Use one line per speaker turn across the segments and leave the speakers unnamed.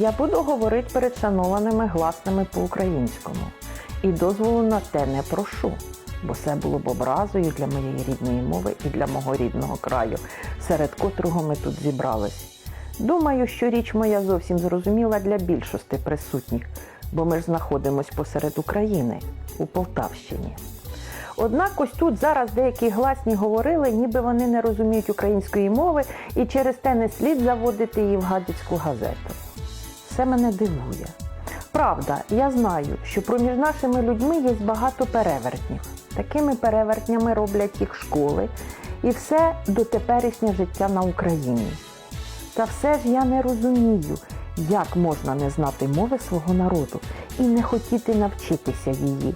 Я буду говорити перед шанованими гласними по-українському. І дозволу на те не прошу, бо це було б образою для моєї рідної мови і для мого рідного краю, серед котрого ми тут зібрались. Думаю, що річ моя зовсім зрозуміла для більшості присутніх, бо ми ж знаходимось посеред України у Полтавщині. Однак ось тут зараз деякі гласні говорили, ніби вони не розуміють української мови і через те не слід заводити її в гадяцьку газету. Це мене дивує. Правда, я знаю, що проміж нашими людьми є багато перевертнів. Такими перевертнями роблять їх школи і все дотеперішнє життя на Україні. Та все ж я не розумію, як можна не знати мови свого народу і не хотіти навчитися її,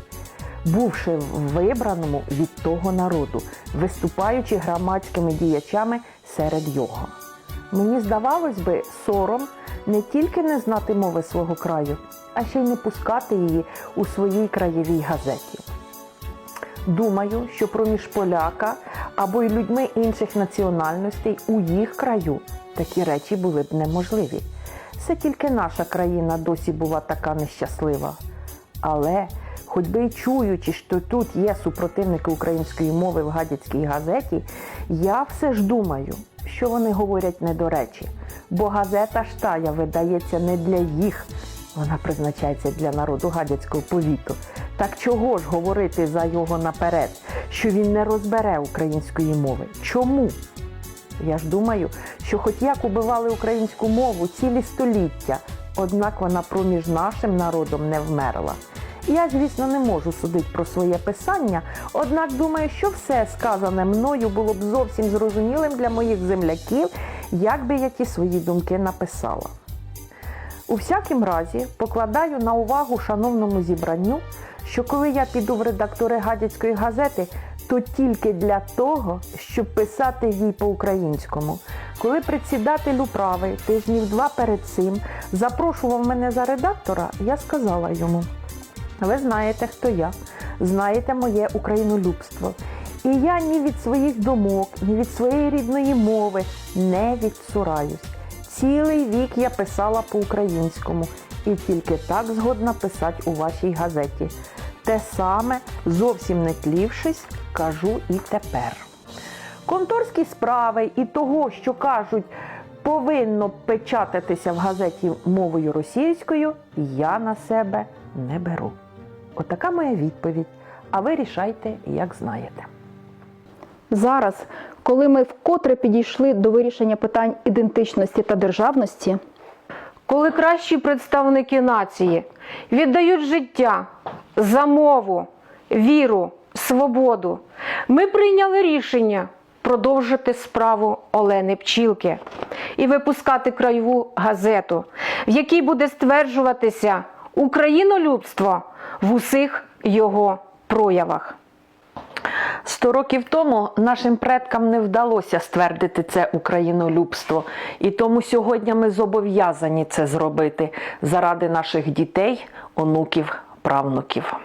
бувши в вибраному від того народу, виступаючи громадськими діячами серед його. Мені здавалось би, сором не тільки не знати мови свого краю, а ще й не пускати її у своїй краєвій газеті. Думаю, що проміж поляка або й людьми інших національностей у їх краю такі речі були б неможливі. Це тільки наша країна досі була така нещаслива. Але, би чуючи, що тут є супротивники української мови в гадяцькій газеті, я все ж думаю, що вони говорять не до речі, бо газета штая видається не для їх, вона призначається для народу гадяцького повіту. Так чого ж говорити за його наперед, що він не розбере української мови? Чому? Я ж думаю, що хоч як убивали українську мову цілі століття, однак вона проміж нашим народом не вмерла. Я, звісно, не можу судити про своє писання, однак думаю, що все сказане мною було б зовсім зрозумілим для моїх земляків, як би я ті свої думки написала. У всякім разі, покладаю на увагу шановному зібранню, що коли я піду в редактори гадяцької газети, то тільки для того, щоб писати їй по-українському. Коли председатель управи тижнів два перед цим запрошував мене за редактора, я сказала йому: ви знаєте, хто я, знаєте моє українолюбство. І я ні від своїх думок, ні від своєї рідної мови не відсураюсь. Цілий вік я писала по-українському і тільки так згодна писати у вашій газеті. Те саме, зовсім не тлівшись, кажу і тепер. Конторські справи і того, що кажуть, повинно печататися в газеті мовою російською, я на себе не беру. Отака моя відповідь. А ви рішайте, як знаєте.
Зараз, коли ми вкотре підійшли до вирішення питань ідентичності та державності,
коли кращі представники нації віддають життя за мову, віру, свободу, ми прийняли рішення продовжити справу Олени Пчілки і випускати краєву газету, в якій буде стверджуватися українолюбство в усіх його проявах.
Сто років тому нашим предкам не вдалося ствердити це українолюбство, і тому сьогодні ми зобов'язані це зробити заради наших дітей, онуків, правнуків.